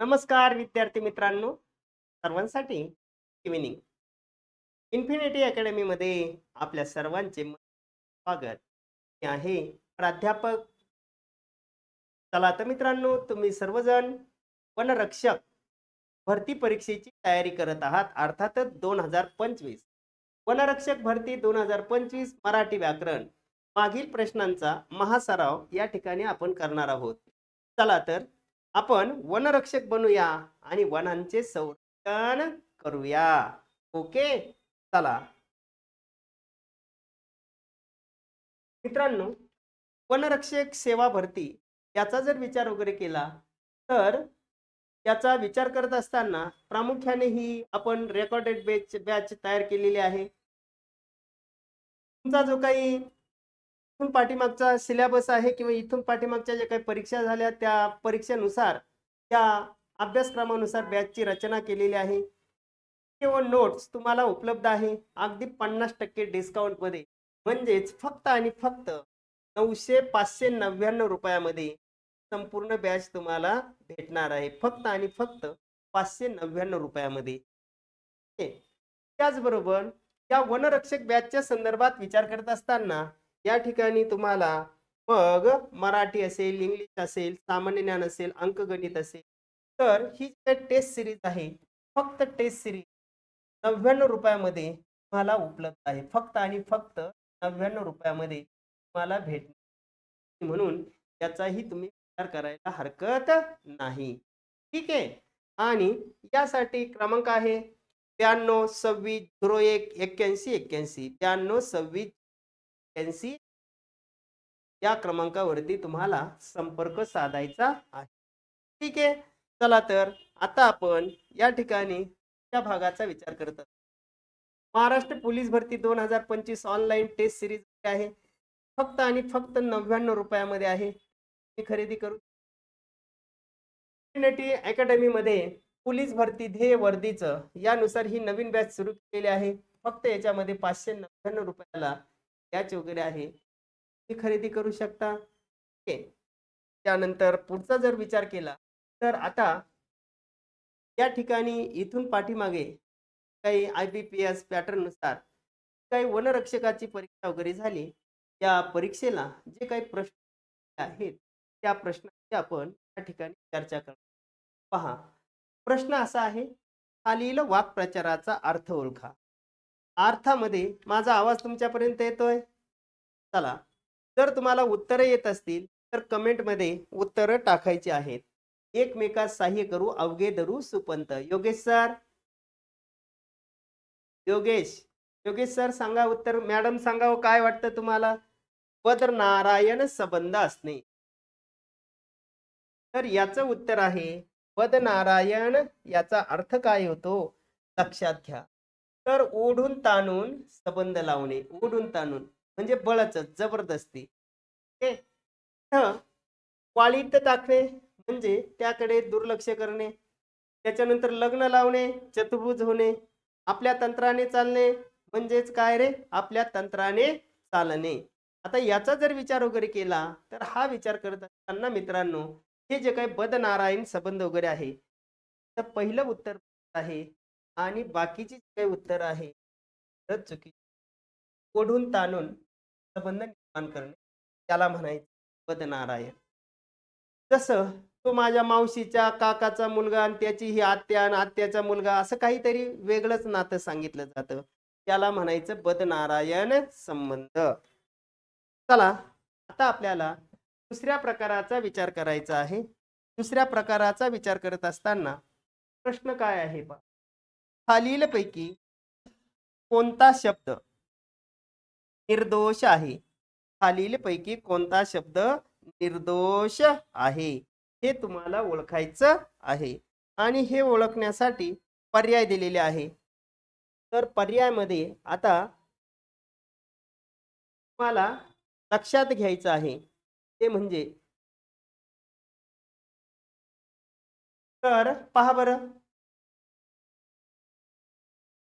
नमस्कार विद्यार्थी मित्रांनो. सर्वांसाठी इव्हिनिंग इन्फिनिटी अकॅडमीमध्ये आपल्या सर्वांचे स्वागत. मी आहे प्राध्यापक. चला तर मित्रांनो तुम्ही सर्वजण वनरक्षक भरती परीक्षेची तयारी करत आहात. अर्थातच दोन हजार पंचवीस. वनरक्षक भरती दोन हजार पंचवीस मराठी व्याकरण. मागील प्रश्नांचा महासराव या ठिकाणी आपण करणार आहोत. चला तर आपण वनरक्षक बनूया आणि वनांचे संरक्षण करूया. ओके? चला. मित्रांनो वनरक्षक सेवा भरती याचा जर विचार वगैरे केला तर याचा विचार करत असताना प्रामुख्याने ही आपण रेकॉर्डेड बॅच बॅच तयार केलेली आहे. तुमचा जो काही इथून पाठीमागचा सिलेबस आहे किंवा इथून पाठीमागच्या ज्या काही परीक्षा झाल्या त्या परीक्षेनुसार त्या अभ्यासक्रमानुसार बॅचची रचना केलेली आहे. केवळ नोट्स तुम्हाला उपलब्ध आहे. अगदी पन्नास टक्के डिस्काउंटमध्ये म्हणजेच फक्त आणि फक्त नऊशे पाचशे नव्याण्णव रुपयामध्ये संपूर्ण बॅच तुम्हाला भेटणार आहे. फक्त आणि फक्त पाचशे नव्याण्णव रुपयामध्ये. त्याचबरोबर या वनरक्षक बॅचच्या संदर्भात विचार करत असताना या ठिकाणी तुम्हाला मग मराठी असेल इंग्लिश असेल सामान्य ज्ञान असेल अंकगणित असेल तर ही जी टेस्ट सिरीज आहे फक्त टेस्ट सिरीज नव्याण्णव रुपयामध्ये तुम्हाला उपलब्ध आहे. फक्त आणि फक्त नव्याण्णव रुपयामध्ये तुम्हाला भेटणार म्हणून याचाही तुम्ही विचार करायला हरकत नाही. ठीक आहे? आणि यासाठी क्रमांक आहे ब्याण्णव सव्वीस झिरो एक एक्क्याऐंशी एक्क्याऐंशी. ब्याण्णव सव्वीस एक्क्याऐंशी या क्रमांकावरती तुम्हाला संपर्क साधायचा आहे. ठीक आहे? चला तर आता आपण या ठिकाणी त्या भागाचा विचार करत महाराष्ट्र पोलीस भरती दोन हजार पंचवीस ऑनलाईन टेस्ट सिरीज आहे. फक्त आणि फक्त नव्याण्णव रुपयामध्ये आहे. मी खरेदी करू. ट्रिनिटी अकॅडमीमध्ये पोलीस भरती ध्येय वर्दीचं यानुसार ही नवीन बॅच सुरू केलेली आहे. फक्त याच्यामध्ये पाचशे नव्याण्णव रुपयाला बॅच वगैरे आहे. ती खरेदी करू शकता. ओके. त्यानंतर पुढचा जर विचार केला तर आता या ठिकाणी इथून पाठीमागे काही आय बी पी एस पॅटर्ननुसार काही वनरक्षकाची परीक्षा वगैरे झाली. या परीक्षेला जे काही प्रश्न आहेत त्या प्रश्नाची आपण या ठिकाणी चर्चा करतो पहा प्रश्न असा आहे खालील वाक्प्रचाराचा अर्थ ओळखा. अर्थामध्ये माझा आवाज तुमच्यापर्यंत येतोय? चला जर तुम्हाला उत्तरं येत असतील तर कमेंटमध्ये उत्तरं टाकायची आहेत. एकमेकास सहाय्य करू अवघे धरू सुपंत. योगेश सर? योगेश योगेश सर सांगा उत्तर. मॅडम सांगावं हो, काय वाटतं तुम्हाला? पद्र नारायण संबंध असणे. तर याचं उत्तर आहे पद नारायण याचा अर्थ काय होतो? लक्षात घ्या. तर ओढून ताणून संबंध लावणे ओढून ताणून म्हणजे बळच जबरदस्ती. ओके? क्वालिट वाळीत टाकणे म्हणजे त्याकडे दुर्लक्ष करणे. त्याच्यानंतर लग्न लावणे चतुर्भुज होणे. आपल्या तंत्राने चालणे म्हणजेच काय रे? आपल्या तंत्राने चालणे. आता याचा जर विचार वगैरे केला तर हा विचार करत असताना मित्रांनो हे जे काही बदनारायण संबंध वगैरे आहे तर पहिलं उत्तर आहे आणि बाकीची जी काही उत्तर आहे तर चुकी ओढून ताणून संबंध निर्माण करणे त्याला म्हणायचं बदनारायण जसं तो माझ्या मावशीच्या काकाचा मुलगा आणि त्याची ही आत्या आणि आत्याचा मुलगा असं काहीतरी वेगळंच नातं सांगितलं जातं. त्याला म्हणायचं बदनारायण संबंध. चला आता आपल्याला दुसऱ्या प्रकाराचा विचार करायचा आहे. दुसऱ्या प्रकाराचा विचार करत असताना प्रश्न काय आहे बा? खालीलपैकी कोणता शब्द निर्दोष आहे? खालीलपैकी कोणता शब्द निर्दोष आहे? हे तुम्हाला ओळखायचं आहे आणि हे ओळखण्यासाठी पर्याय दिलेले आहे. तर पर्यायमध्ये आता तुम्हाला लक्षात घ्यायचं आहे. ते म्हणजे तर पहा बरं.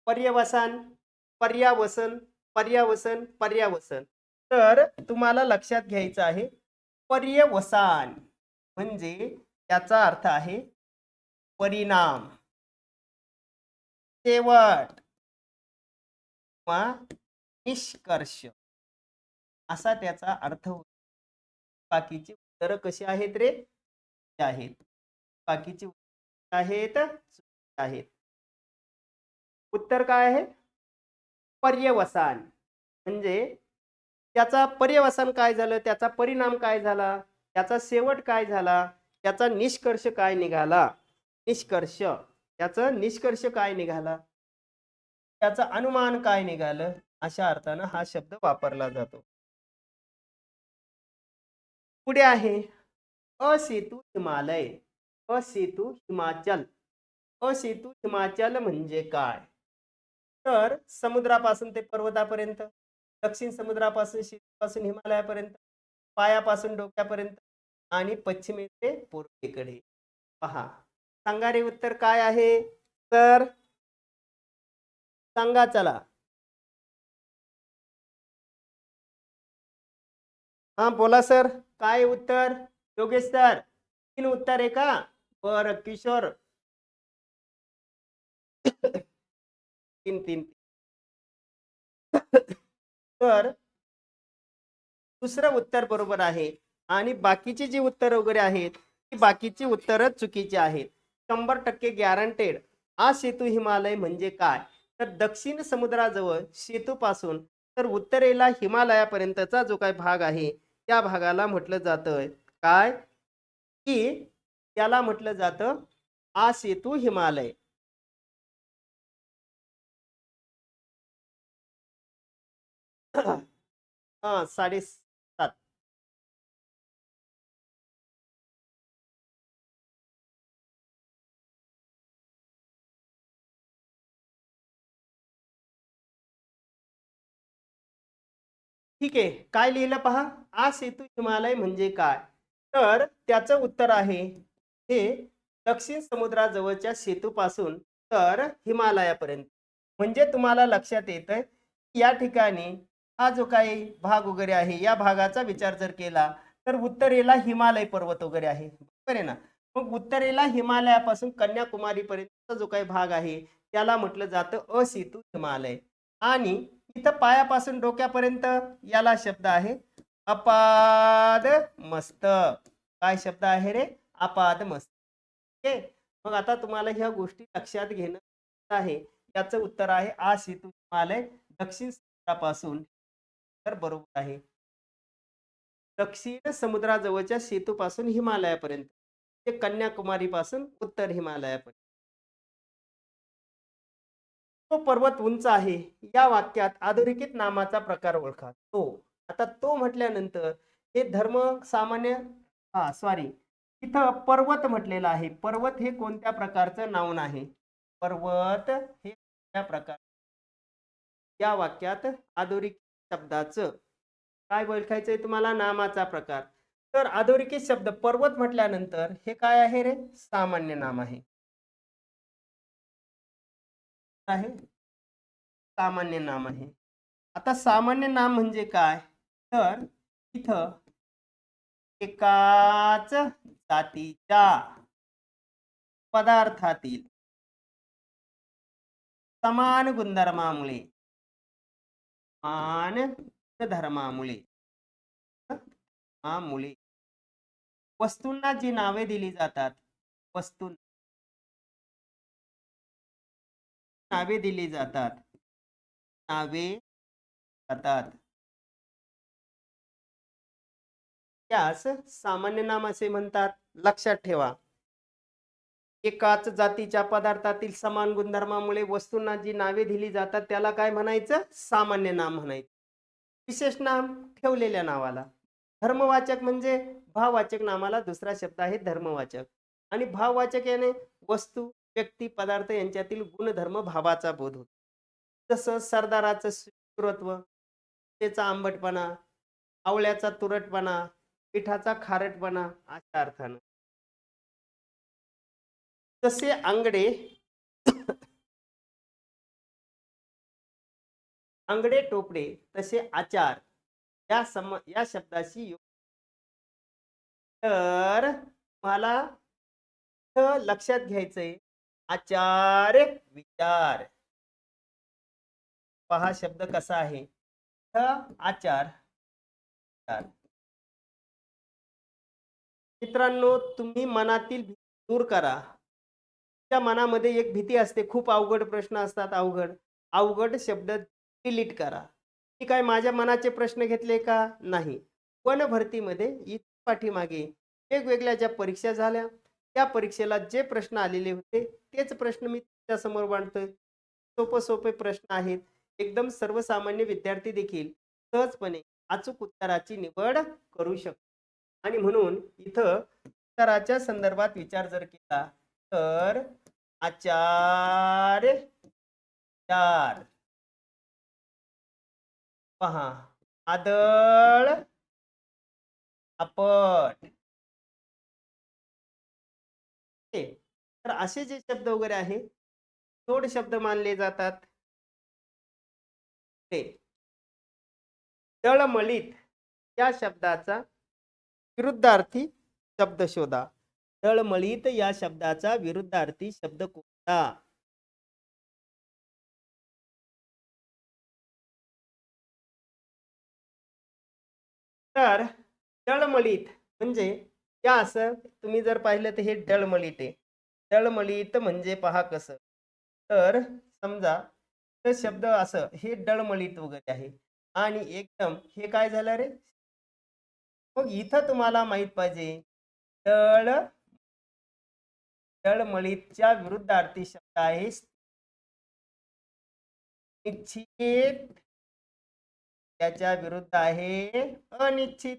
पर्यवसान पर्यावसन पर्यावसन पर्यावसन. तर तुम्हाला लक्षात घ्यायचं आहे पर्यवसान म्हणजे याचा अर्थ आहे परिणाम. शेवट किंवा निष्कर्ष. असा त्याचा अर्थ होतो. बाकीची उत्तरं कशी आहेत रे? आहेत. बाकीची उत्तर आहेत आहेत. उत्तर काय आहे? पर्यवसान. म्हणजे त्याचा पर्यवसान काय झालं? त्याचा परिणाम काय झाला? त्याचा शेवट काय झाला? त्याचा निष्कर्ष काय निघाला? निष्कर्ष. त्याचा निष्कर्ष काय निघाला? त्याचं अनुमान काय निघालं? अशा अर्थानं हा शब्द वापरला जातो. पुढे आहे. असेतू हिमालय. असेतू हिमाचल. असेतू हिमाचल म्हणजे काय? तर समुद्रापासून ते पर्वतापर्यंत दक्षिण समुद्रापासून शेतीपासून हिमालयापर्यंत पायापासून डोक्यापर्यंत आणि पश्चिमे ते पूर्वेकडे. पहा सांगा रे उत्तर काय आहे? तर सांगा चला. हा बोला सर. काय उत्तर? योगेश सर. तीन उत्तर आहे का? बर किशोर. तीन तीन तर दुसरं उत्तर बरोबर आहे. आणि बाकीची जी उत्तर वगैरे आहेत ती बाकीची उत्तरं चुकीची आहेत. शंभर टक्के गॅरंटेड हा सेतू हिमालय म्हणजे काय? तर दक्षिण समुद्राजवळ सेतूपासून तर उत्तरेला हिमालयापर्यंतचा जो काही भाग आहे त्या भागाला म्हटलं जातं. काय? की त्याला म्हटलं जातं आ सेतू हिमालय. हा साडेसात. ठीक आहे. काय लिहिलं पहा? आ सेतू हिमालय म्हणजे काय? तर त्याचं उत्तर आहे हे दक्षिण समुद्राजवळच्या सेतूपासून तर हिमालयापर्यंत. म्हणजे तुम्हाला लक्षात येतं या ठिकाणी हा जो काही भाग वगैरे आहे या भागाचा विचार जर केला तर उत्तरेला हिमालय पर्वत वगैरे आहे. बरोबर आहे ना? मग उत्तरेला हिमालयापासून कन्याकुमारीपर्यंतचा जो काही भाग आहे त्याला म्हटलं जातं असेतू हिमालय. आणि इथं पायापासून डोक्यापर्यंत याला शब्द आहे अपाद मस्त. काय शब्द आहे रे? अपाद मस्त. ओके? मग आता तुम्हाला ह्या गोष्टी लक्षात घेणं आहे. याचं उत्तर आहे आ सेतू हिमालय. दक्षिण समुद्रापासून तर बरोबर आहे. दक्षिण समुद्राजवळच्या सेतूपासून हिमालयापर्यंत ते कन्याकुमारीपासून उत्तर हिमालयापर्यंत. तो पर्वत उंच आहे. या वाक्यात अधोरेखित नामाचा प्रकार ओळखा. तो आता तो म्हटल्यानंतर हे धर्म सामान्य हा सॉरी इथं पर्वत म्हटलेलं आहे. पर्वत हे कोणत्या प्रकारचं नाऊन आहे? पर्वत हे कोणत्या प्रकार या वाक्यात आधुरिक शब्दाचं. काय ओळखायचंय तुम्हाला? नामाचा प्रकार. तर अधोरेखित शब्द पर्वत म्हटल्यानंतर हे काय आहे रे? सामान्य नाम आहे. आहे? सामान्य नाम आहे. आता सामान्य नाम म्हणजे काय? तर इथं एकाच जातीच्या पदार्थातील समान गुणधर्मामुळे मान धर्मामुळे. मुले वस्तूंना जी नावे दिली जातात वस्तू नावे दिली जातात नावे जातात. त्यास सामान्य नाम असे म्हणतात. लक्षात ठेवा. एकाच जातीच्या पदार्थातील समान गुणधर्मामुळे वस्तूंना जी नावे दिली जातात त्याला काय म्हणायचं? सामान्य नाम म्हणायचं. विशेष नाम ठेवलेल्या नावाला. धर्मवाचक म्हणजे भाववाचक नामाला दुसरा शब्द आहे धर्मवाचक. आणि भाववाचक याने वस्तू व्यक्ती पदार्थ यांच्यातील गुणधर्म भावाचा बोध होतो. जसं सरदाराचं सुरत्व त्याचा आंबटपणा आवळ्याचा तुरटपणा पिठाचा खारटपणा अशा अर्थानं. तसे आंगडे आंगडे टोपडे तसे आचार या सम या शब्दाशी तर मला लक्षात घ्यायचंय आचार विचार. पहा शब्द कसा आहे. आचार विचार. मित्रांनो तुम्ही मनातील दूर करा. त्या मनामध्ये एक भीती असते. खूप अवघड प्रश्न असतात अवघड. अवघड शब्द डिलीट करा. मी काय माझ्या मनाचे प्रश्न घेतले का? नाही. वन भरतीमध्ये पाठीमागे वेगवेगळ्या ज्या परीक्षा झाल्या त्या परीक्षेला जे प्रश्न आलेले होते तेच प्रश्न मी तुमच्यासमोर मांडतोय. सोपे सोपे प्रश्न आहेत. एकदम सर्वसामान्य विद्यार्थी देखील सहजपणे अचूक उत्तराची निवड करू शकतो आणि म्हणून इथं उत्तराच्या संदर्भात विचार जर केला तर आचार चार। पहा आदळ। आपण तर असे जे शब्द वगैरे आहे जोड शब्द मानले जातात. ते तळमळीत या शब्दाचा विरुद्धार्थी शब्द शोधा. तळमळीत या शब्दाचा विरुद्धार्थी शब्द कोणता? तर डळमळीत म्हणजे या असं तुम्ही जर पाहिलं तर हे डळमळीत आहे. डळमळीत म्हणजे पहा कसं. तर समजा तर शब्द असं हे डळमळीत वगैरे आहे. आणि एकदम हे काय झालं रे? मग इथं तुम्हाला माहीत पाहिजे डळ डळमळीतच्या विरुद्धार्थी शब्द आहे. निश्चित त्याच्या विरुद्ध आहे. अनिश्चित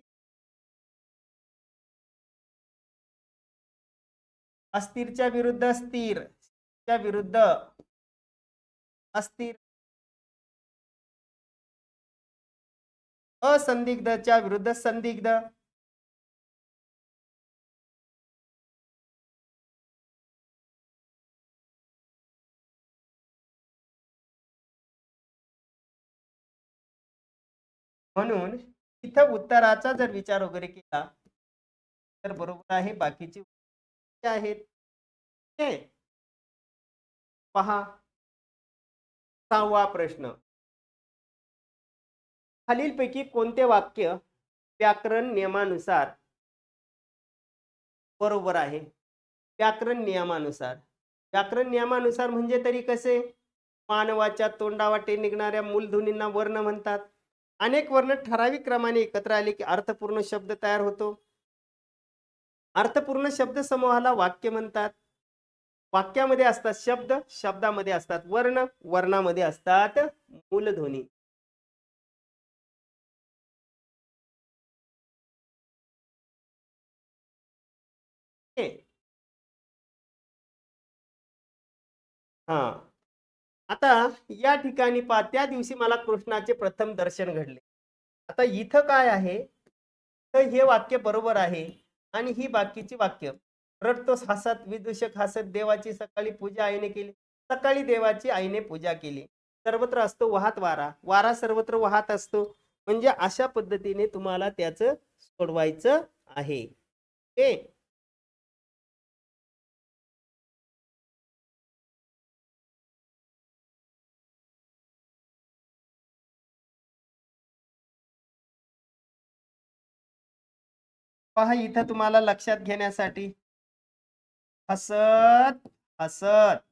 अस्थिरच्या विरुद्ध स्थिर च्या विरुद्ध अस्थिर. असंदिग्धच्या विरुद्ध संदिग्ध. म्हणून इथं उत्तराचा जर विचार वगैरे केला तर बरोबर आहे बाकीचे आहेत हे पहा. सहावा प्रश्न. खालीलपैकी कोणते वाक्य व्याकरण नियमानुसार बरोबर आहे? व्याकरण नियमानुसार. व्याकरण नियमानुसार म्हणजे तरी कसे? मानवाच्या तोंडावाटे निघणाऱ्या मूलध्वनींना वर्ण म्हणतात. अनेक वर्ण ठराविक क्रमाने एकत्र आले की अर्थपूर्ण शब्द तयार होतो. अर्थपूर्ण शब्द समूहाला वाक्य म्हणतात. वाक्यामध्ये असतात शब्द शब्दामध्ये असतात वर्ण वर्णामध्ये असतात मूलध्वनी. हे. आता या ठिकाणी पा त्या दिवशी मला कृष्णाचे प्रथम दर्शन घडले. आता इथं काय आहे? तर हे वाक्य बरोबर आहे आणि ही बाकीची वाक्य. रडतोस हसत विदूषक हसत देवाची सकाळी पूजा आईने केली. सकाळी देवाची आईने पूजा केली. सर्वत्र असतो वाहत वारा. वारा सर्वत्र वाहत असतो. म्हणजे अशा पद्धतीने तुम्हाला त्याचं सोडवायचं आहे. हे पहा इथं तुम्हाला लक्षात घेण्यासाठी. हसत हसत.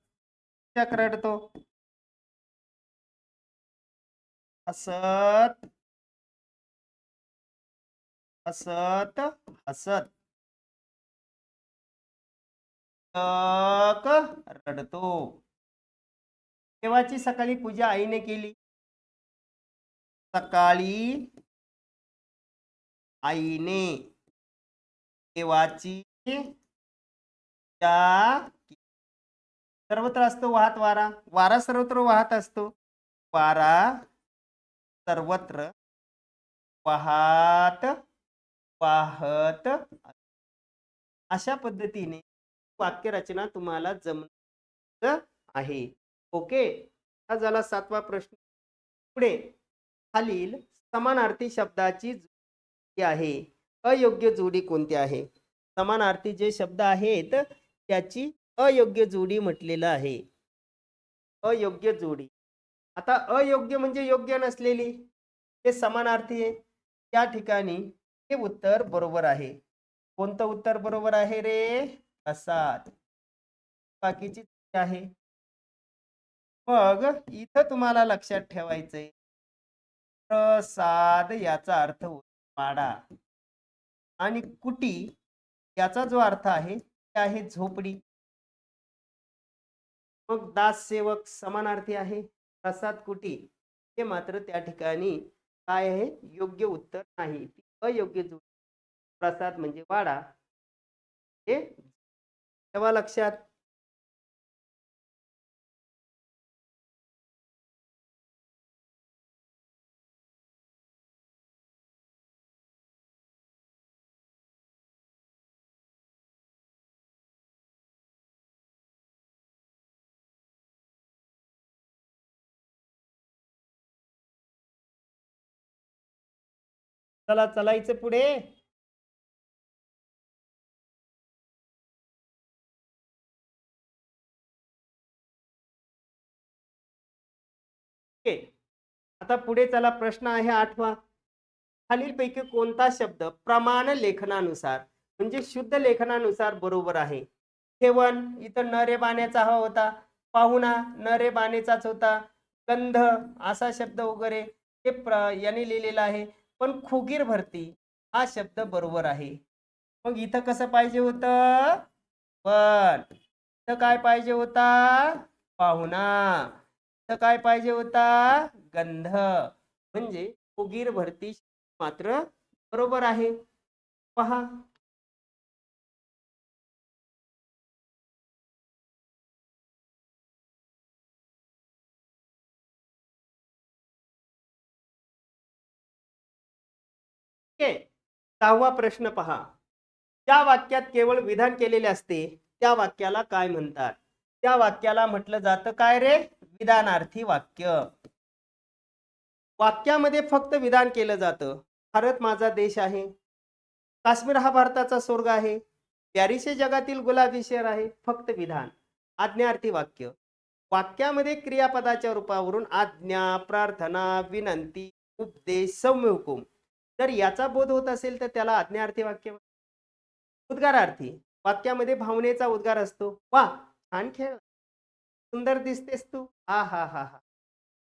रडतो हसत. हसत हसत. रडतो. देवाची सकाळी पूजा आईने केली. सकाळी आईने देवाची सर्वत्र असतो वाहत वारा. वारा सर्वत्र वाहत असतो. वारा सर्वत्र वाहत वाहत अशा पद्धतीने वाक्यरचना तुम्हाला जमत आहे. ओके? हा झाला सातवा प्रश्न. पुढे खालील समानार्थी शब्दाची आहे. अयोग्य जोडी कोणती आहे? समानार्थी जे शब्द आहेत त्याची अयोग्य जोडी म्हटलेलं आहे. अयोग्य जोडी. आता अयोग्य म्हणजे योग्य नसलेली. हे समानार्थी आहे. त्या ठिकाणी हे उत्तर बरोबर आहे. कोणतं उत्तर बरोबर आहे रे? असात बाकीची आहे. मग इथं तुम्हाला लक्षात ठेवायचंय. प्रसाद याचा अर्थ माडा. वाडा आणि कुटी याचा जो अर्थ आहे ते आहे झोपडी. मग दास सेवक समानार्थी आहे प्रसाद कुटी हे मात्र त्या ठिकाणी काय आहे? योग्य उत्तर नाही. ती अयोग्य जोडी. प्रसाद म्हणजे वाडा. हे तेव्हा लक्षात. चला चलायचं पुढे. आता पुढे चला प्रश्न आहे आठवा. खालीलपैकी कोणता शब्द प्रमाण लेखनानुसार म्हणजे शुद्ध लेखनानुसार बरोबर आहे? ठेवण इथं नरे बाण्याचा हा होता. पाहुणा नरे बाणेचाच होता. गंध असा शब्द वगैरे हे प्र याने लिहिलेला आहे. पण खुगीर भरती हा शब्द बरोबर आहे. मग इथं कसं पाहिजे होतं? पण. इथं काय पाहिजे होता? पाहुणा. इथं काय पाहिजे होता? गंध. म्हणजे खोगीर भरती मात्र बरोबर आहे. पहा. आहे सहावा प्रश्न पहा. ज्या वाक्यात केवळ विधान केलेले असते त्या वाक्याला काय म्हणतात? त्या वाक्याला म्हटलं जातं काय रे? विधानार्थी वाक्य. वाक्यामध्ये फक्त विधान केलं जातं. भारत माझा देश आहे. काश्मीर हा भारताचा स्वर्ग आहे. पॅरिस हे जगातील गुलाबी शहर आहे. फक्त विधान. आज्ञार्थी वाक्य. वाक्यामध्ये क्रियापदाच्या रूपावरून आज्ञा प्रार्थना विनंती उपदेश सौम्य हुकुम जर याचा बोध होत असेल तर त्याला आज्ञार्थी वाक्य उद्गारार्थी. वाक्यामध्ये भावनेचा उद्गार असतो. वा छान खेळ. सुंदर दिसतेस तू. हा हा हा हा.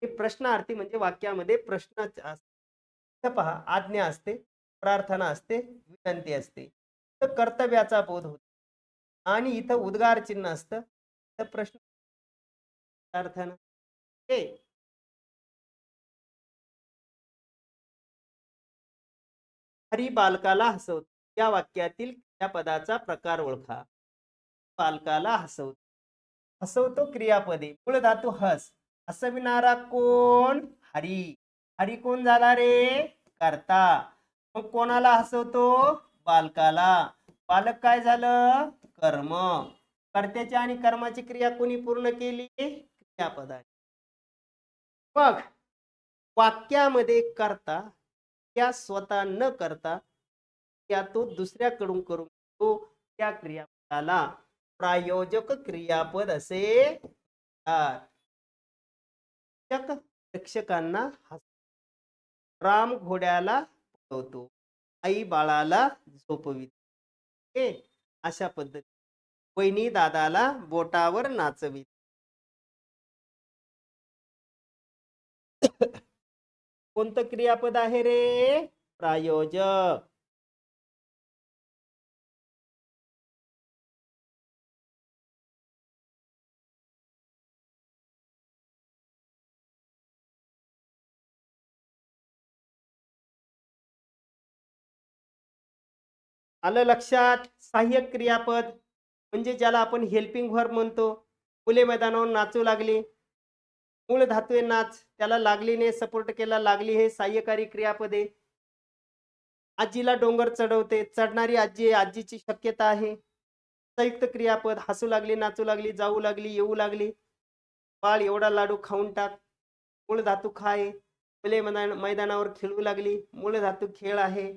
हे प्रश्नार्थी म्हणजे वाक्यामध्ये प्रश्न असते पहा आज्ञा असते प्रार्थना असते विनंती असते. तर कर्तव्याचा बोध होतो. आणि इथं उद्गार चिन्ह असतं तर प्रश्न प्रार्थना. हे हरी बालकाला हसवतो. या वाक्यातील क्रियापदाचा प्रकार ओळखा. बालकाला हसवतो. हसवतो क्रियापदे. मूळ धातू हस. हसविणारा कोण? हरी. हरी कोण झाला रे? करता. मग कोणाला हसवतो? बालकाला. बालक काय झालं? कर्म. कर्त्याची आणि कर्माची क्रिया कोणी पूर्ण केली? क्रियापदाने. मग वाक्यामध्ये करता त्या स्वतः न करता त्या तो दुसऱ्याकडून करून तो त्या क्रियापदाला प्रायोजक क्रियापद असे प्रेक्षकांना हस राम घोड्याला पळवतो आई बाळाला झोपवित. अशा पद्धती वहिनी दादाला बोटावर नाचवित कोणतं क्रियापद आहे रे? प्रायोजक. आलं लक्षात? सहाय्यक क्रियापद. म्हणजे ज्याला आपण हेल्पिंग व्हर म्हणतो. फुले मैदानावर नाचू लागली. मूळ धातू आहे नाच त्याला लागलीने सपोर्ट केला लागली हे सहाय्यकारी क्रियापदे. आजीला डोंगर चढवते चढणारी आजी आजीची शक्यता आहे. संयुक्त क्रियापद हसू लागली नाचू लागली जाऊ लागली येऊ लागली. बाळ एवढा लाडू खाऊन टाक. मूळ धातू खाय. मुले मैदान मैदानावर खेळू लागली. मूळ धातू खेळ आहे.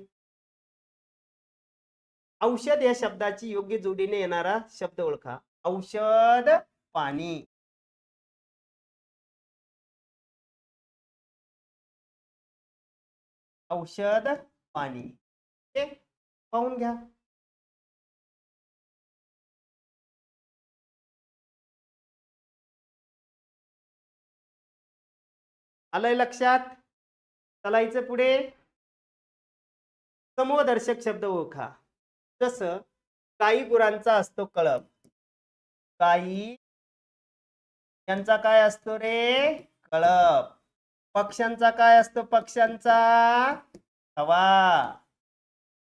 औषध या शब्दाची योग्य जोडीने येणारा शब्द ओळखा. औषध पाणी. औषध पाणी. हे पाहून घ्या. आलंय लक्षात? चलायचं पुढे. समूहदर्शक शब्द ओळखा. जसं काही गुरांचा असतो कळप. काही यांचा काय असतो रे? कळप. पक्ष्यांचा काय असतो पक्ष्यांचा? हवा.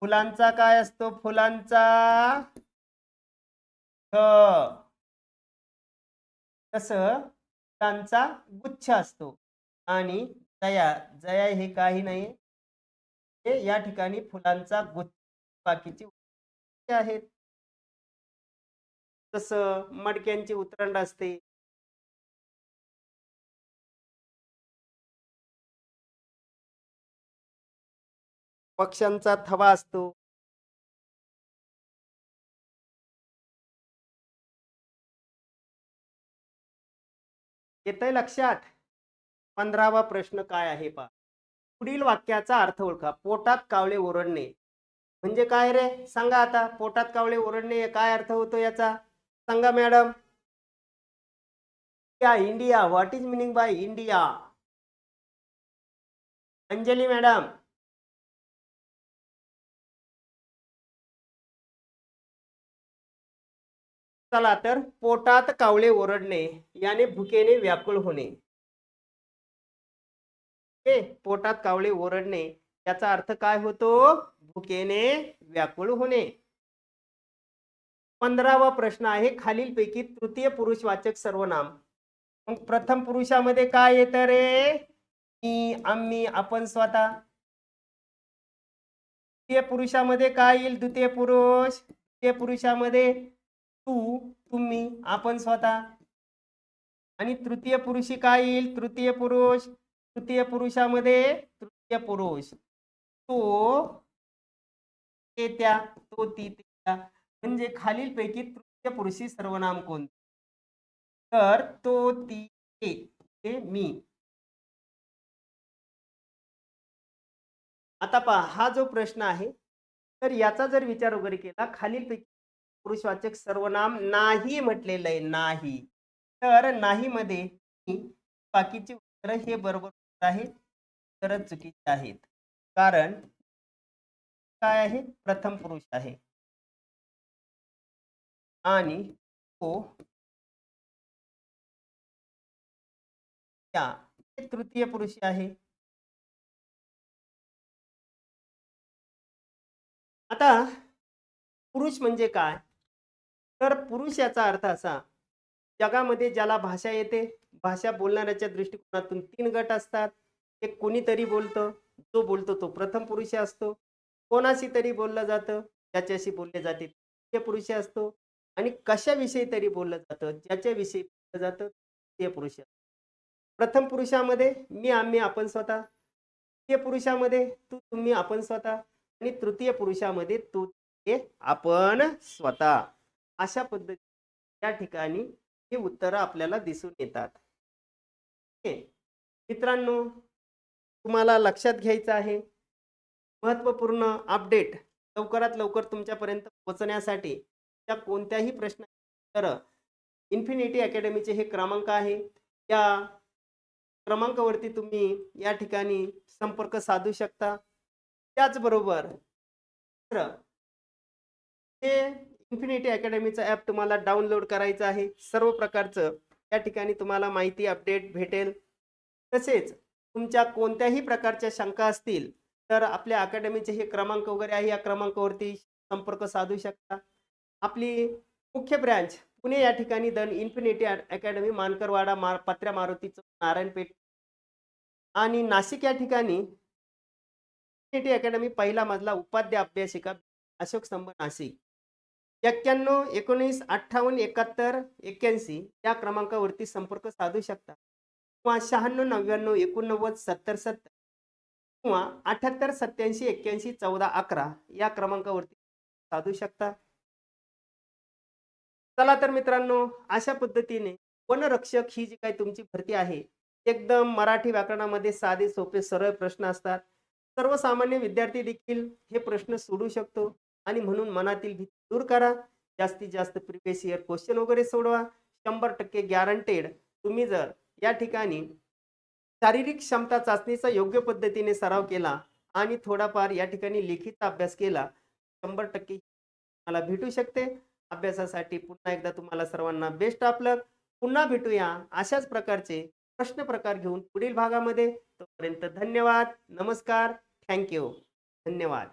फुलांचा काय असतो फुलांचा? तस त्यांचा गुच्छ असतो. आणि जया जया हे काही नाही. हे या ठिकाणी फुलांचा गुच्छ बाकीची आहेत. तस मडक्यांची उतरंड असते. पक्ष्यांचा थवा असतो. येतंय लक्षात? पंधरावा प्रश्न काय आहे पा पुढील वाक्याचा अर्थ ओळखा. पोटात कावळे ओरडणे. म्हणजे काय रे? सांगा आता. पोटात कावळे ओरडणे काय अर्थ होतो याचा? सांगा मॅडम. या India. What is meaning by India? Anjali madam. चला तर पोटात कावळे ओरडणे याने भुकेने व्याकुळ होणे. हे पोटात कावळे ओरडणे याचा अर्थ काय होतो? भुकेने व्याकुळ होणे. पंधरावा प्रश्न आहे खालीलपैकी तृतीय पुरुषवाचक सर्वनाम. मग प्रथम पुरुषामध्ये काय येतं रे? मी आम्ही आपण स्वतः. द्वितीय पुरुषामध्ये काय येईल? द्वितीय पुरुष. द्वितीय पुरुषामध्ये तू तुम्ही आपण स्वतः. आणि तृतीय पुरुषी काय येईल? तृतीय पुरुष. तृतीय पुरुषामध्ये तृतीय पुरुष. तो ते त्या तो ती त्या म्हणजे खालीलपैकी तृतीय पुरुषी सर्वनाम कोणते? तर तो ती ते ते मी. आता पहा हा जो प्रश्न आहे तर याचा जर विचार वगैरे केला खालीलपैकी पुरुषवाचक सर्वनाम नाही म्हटलेलं आहे नाही. तर नाही मध्ये बाकीची उत्तर हे बरोबर उत्तर तर चुकीचे आहेत. कारण काय आहे? प्रथम पुरुष आहे. आणि तो त्या हे तृतीय पुरुष आहे. आता पुरुष म्हणजे काय? तर पुरुष याचा अर्थ असा जगामध्ये ज्याला भाषा येते भाषा बोलणाऱ्याच्या दृष्टिकोनातून तीन गट असतात. एक कोणीतरी बोलतं जो बोलतो तो प्रथम पुरुष असतो. कोणाशी तरी बोललं जातं ज्याच्याशी बोलले जाते ते पुरुष असतो. आणि कशाविषयी तरी बोललं जातं ज्याच्याविषयी बोललं जातं ते पुरुष प्रथम पुरुषामध्ये मी आम्ही आपण स्वतः. तृतीय पुरुषामध्ये तू तुम्ही आपण स्वतः. आणि तृतीय पुरुषामध्ये तू ते आपण स्वतः. अशा पद्धती या ठिकाणी ही उत्तरं आपल्याला दिसून येतात. मित्रांनो तुम्हाला लक्षात घ्यायचं आहे महत्त्वपूर्ण अपडेट लवकरात लवकर तुमच्यापर्यंत पोहोचण्यासाठी त्या कोणत्याही प्रश्न तर इन्फिनिटी अकॅडमीचे हे क्रमांक आहे. या क्रमांकावरती तुम्ही या ठिकाणी संपर्क साधू शकता. त्याचबरोबर दुसरं, हे इन्फिनिटी अकॅडमीचं ॲप तुम्हाला डाउनलोड करायचं आहे. सर्व प्रकारचं या ठिकाणी तुम्हाला माहिती अपडेट भेटेल. तसेच तुमच्या कोणत्याही प्रकारच्या शंका असतील तर आपल्या अकॅडमीचे हे क्रमांक वगैरे आहे. या क्रमांकावरती संपर्क साधू शकता. आपली मुख्य ब्रँच पुणे या ठिकाणी द इन्फिनिटी अकॅडमी मानकरवाडा मा पत्र्या मारुतीचं नारायणपेठ. आणि नाशिक या ठिकाणी इन्फिनिटी अकॅडमी पहिला मजला उपाध्याय अभ्यासिका अशोक स्तंभ नाशिक. एक्क्याण्णव एकोणीस अठ्ठावन्न एकाहत्तर एक्क्याऐंशी या क्रमांकावरती संपर्क साधू शकता. किंवा शहाण्णव नव्याण्णव एकोणनव्वद सत्तर सत्तर किंवा अठ्याहत्तर सत्याऐंशी एक्क्याऐंशी चौदा अकरा या क्रमांकावरती साधू शकता. चला तर मित्रांनो अशा पद्धतीने वनरक्षक ही जी काही तुमची भरती आहे एकदम मराठी व्याकरणामध्ये साधे सोपे सरळ प्रश्न असतात. सर्वसामान्य विद्यार्थी देखील हे प्रश्न सोडू शकतो. आणि म्हणून मनातील भीती दूर करा. जास्तीत जास्त प्रिव्हियस इयर क्वेश्चन वगैरे सोडवा. शंभर टक्के गॅरंटेड तुम्ही जर या ठिकाणी शारीरिक क्षमता चाचणीचा योग्य पद्धतीने सराव केला आणि थोडाफार या ठिकाणी लिखित अभ्यास केला शंभर टक्के मला भेटू शकते. अभ्यासासाठी पुन्हा एकदा तुम्हाला सर्वांना बेस्ट आपलं पुन्हा भेटूया अशाच प्रकारचे प्रश्न प्रकार घेऊन पुढील भागामध्ये. तोपर्यंत धन्यवाद. नमस्कार. थँक्यू धन्यवाद.